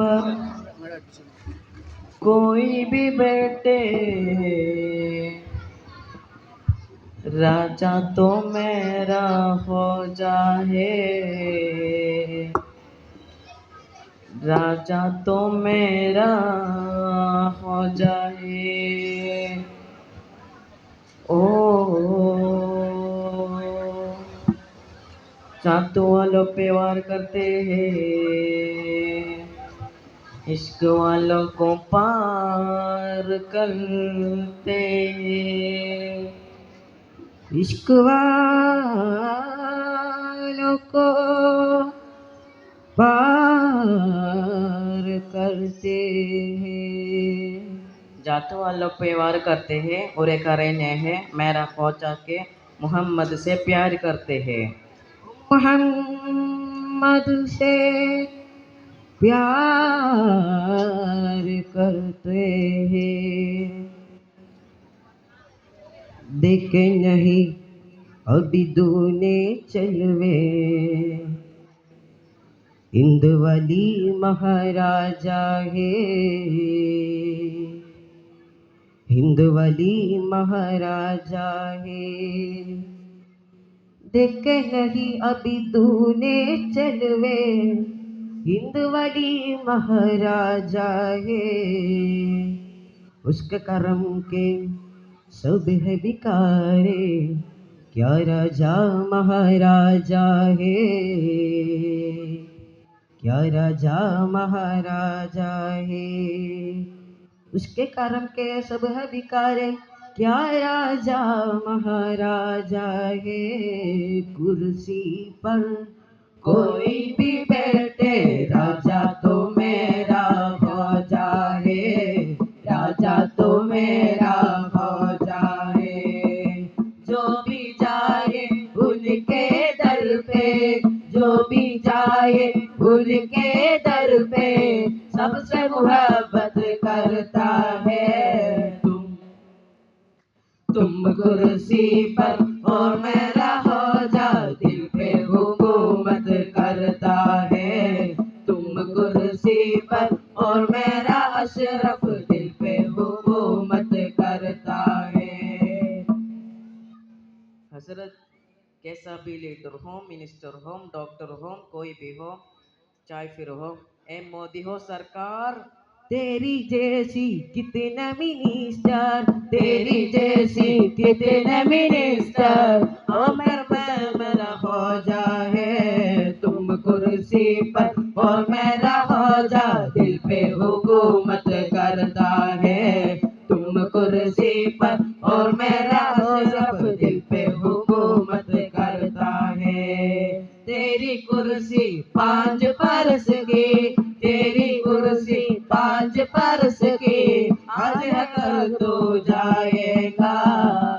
पर कोई भी बैठे, राजा तो मेरा हो जाए। राजा तो मेरा हो जाए। ओ चातू वालों पे वार करते हैं। इश्क वालों को पार करते। इश्क वालों को पार करते हैं। जातों वालों पे वार करते हैं और एक रहने हैं, मेरा पहुँचा के मोहम्मद से प्यार करते हैं। मोहम्मद से प्यार करते हैं। देखे नहीं, अभी दूने चलवे। इंदवली महाराजा है। हिंदवली महाराजा है। देखे नहीं, अभी दूने चलवे। हिंदवली महाराजा है उसके करम के सब है बिकारे क्या राजा महाराजा है क्या राजा महाराजा है उसके कर्म के सब है बिकारे क्या राजा महाराजा है कुर्सी पर कोई भी बैठे राजा तो मेरा जाए, राजा तो मेरा जाए। जो भी जाए, उनके दर पे, जो भी जाए, उनके दर पे, सबसे मोहब्बत करता है। तुम तुम कुर्सी पर, और मेरा भी लीडर हो, मिनिस्टर हो, डॉक्टर हो, कोई भी हो, चाहे फिर हो ए मोदी हो, सरकार, तेरी जैसी कितने मिनिस्टर, तेरी जैसी कितने मिनिस्टर, अमर मैं मेरा हो जाए, तुम कुर्सी पर और मेरा पाँच परस की आज कल तो जाएगा।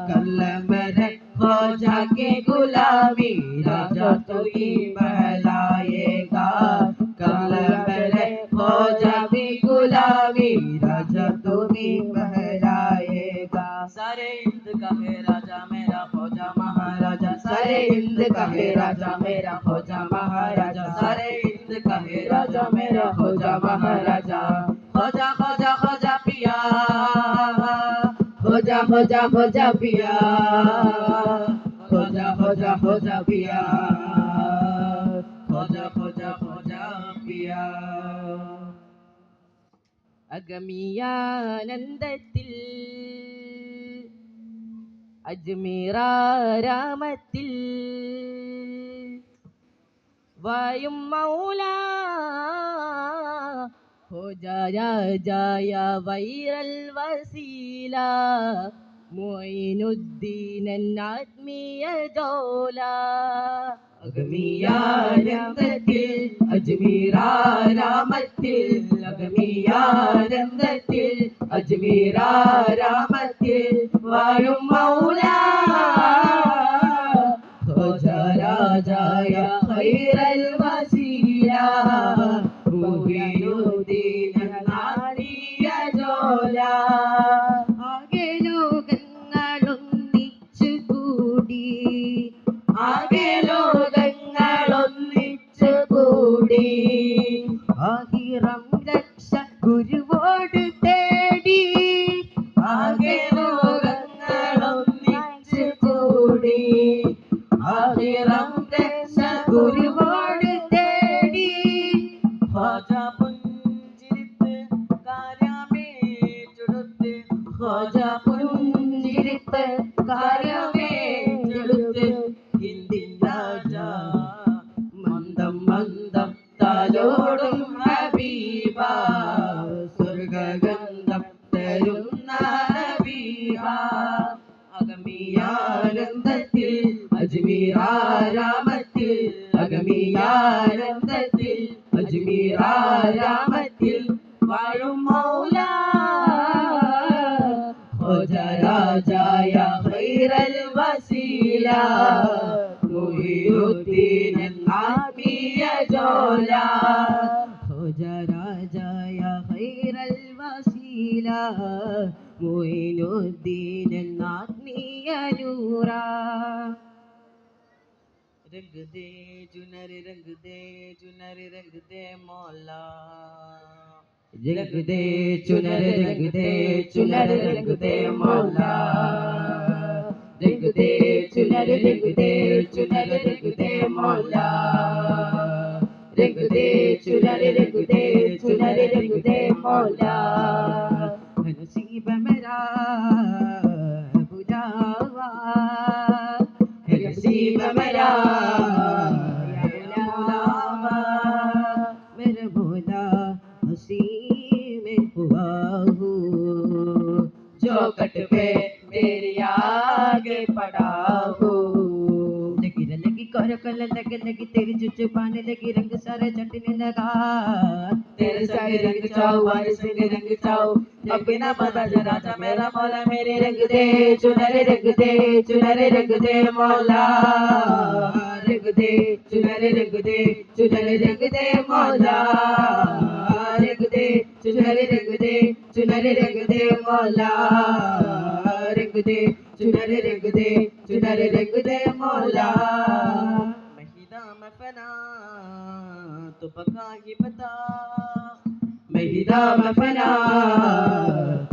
कल मेरे हो जाके गुलामी, राजा तो ही बहलाएगा। कल मेरे हो जाके गुलामी, राजा तो ही बहलाएगा। सारे हिंद का है राजा, मेरा फौजा महाराजा। सारे हिंद का है राजा, मेरा फौजा महाराजा। सारे हिंद का है राजा, मेरा फौजा महाराजा। ভজা ভজা পিয়া ভজা ভজা ভজা পিয়া ভজা ভজা ভজা পিয়া അഗമിയാനന്ദത്തിൽ അജ്മീറാരാമത്തിൽ വായും മൗലാ ഹോ ജായ ജായ വൈറൽ വസീല. മൊയിനുദ്ദീനൻ ആത്മീയ ജോല. അഗമിയാനന്ദത്തിൽ അജ്മീരാരാമത്തിൽ അഗമിയാനന്ദത്തിൽ അജ്മീരാരാമത്തിൽ വാഴും മൗല. രാജായ ഖൈറൽ കാര്യമേ ചുടുത്ത് ഹിന്ദിൻ രാജ. മന്ദം മന്ദം താലോടും ഹബീബ. അഗമിയാനന്ദത്തിൽ അഗമിയാനന്ദത്തിൽ വാഴും മൗല ആത്മീയ ജോല ഹോജ രാജായ ഖൈറൽ വസീല മുഹിനുദ്ദീൻ ആത്മീയ നൂറ रंग दे चुनर रंग दे चुनर रंग दे मौला रंग दे चुनर रंग दे चुनर रंग दे मौला रंग दे चुनर रंग दे चुनर रंग दे मौला रंग दे चुनर रंग दे चुनर रंग दे मौला नसीब मेरा रे लगी कर कल लगे लगी, तेरी जुजुबान लगी, रंग सारे चटने लगा तेरे संग रंग चाओ वारे संग रंग चाओ अब बिना पता जरा जा मेरा मौला, मेरे रंग दे, चुनर रंग दे, चुनर रंग दे मौला। रंग दे, चुनर रंग दे, चुनर रंग दे मौला। रंग दे, चुनर रंग दे, चुनर रंग दे मौला। रंग दे चुनर रंग दे चुनर रंग दे मौला महिदा में फना तो पका ही बता महिदा में फना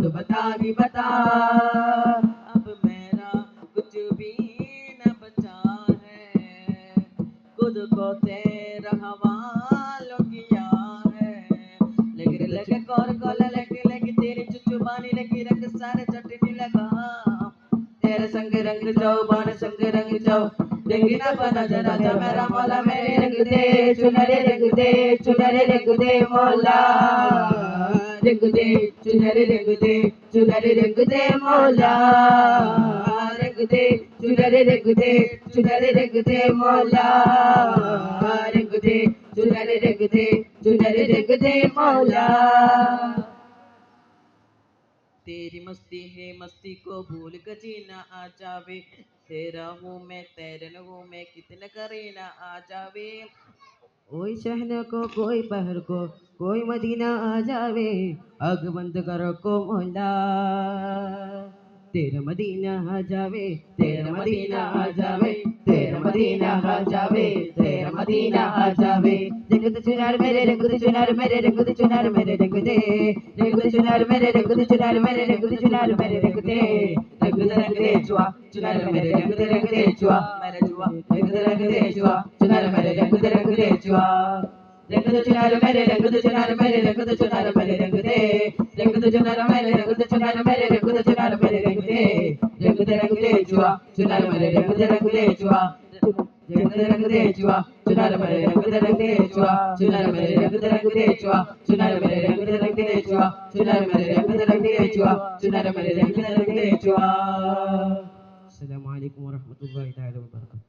तो बता ही बता अब मेरा कुछ भी न बचा है खुद को तेरा हवालो किया है लगे लगे कौर को लगे लगे तेरी चुचुबानी लगी रंग सारे रंग जाओ, बाण संग रंग जाओ। रंगीना बना जरा जा मेरा मौला मेरे रंग दे, चुनरे रंग दे, चुनरे रंग दे मौला। रंग दे, चुनरे रंग दे, चुनरे रंग दे मौला। रंग दे, चुनरे रंग दे, चुनरे रंग दे मौला। रंग दे, चुनरे रंग दे, चुनरे रंग दे मौला। तेरी मस्ती है, मस्ती को भूल कर जीना आ जावे। तेरा हूँ मैं, तेरे हूँ मैं कितने करे ना आ जावे। कोई शहर को, कोई पहर को, कोई मदीना आ जावे। अग बंद करो को मोला तेरा मदीना आ जावे, तेरा मदीना आ जावे, तेरा मदीना आ जावे, तेरा मदीना आ जावे। रंगत चुनार मेरे रंगत चुनार मेरे रंगत चुनार मेरे रंग दे रंगत चुनार मेरे रंगत चुनार मेरे रंगत चुनार मेरे रंग दे रंगत रंग दे जुआ चुनार मेरे रंगत रंग दे जुआ मेरे जुआ रंगत रंग दे जुआ चुनार मेरे रंगत रंग दे जुआ रंगत चुनार मेरे रंगत चुनार मेरे रंगत चुनार मेरे रंग दे रंगत चुनार मेरे रंगत चुनार मेरे रंगत चुनार मेरे रंग दे रंगत रंग दे जुआ चुनार मेरे रंगत रंग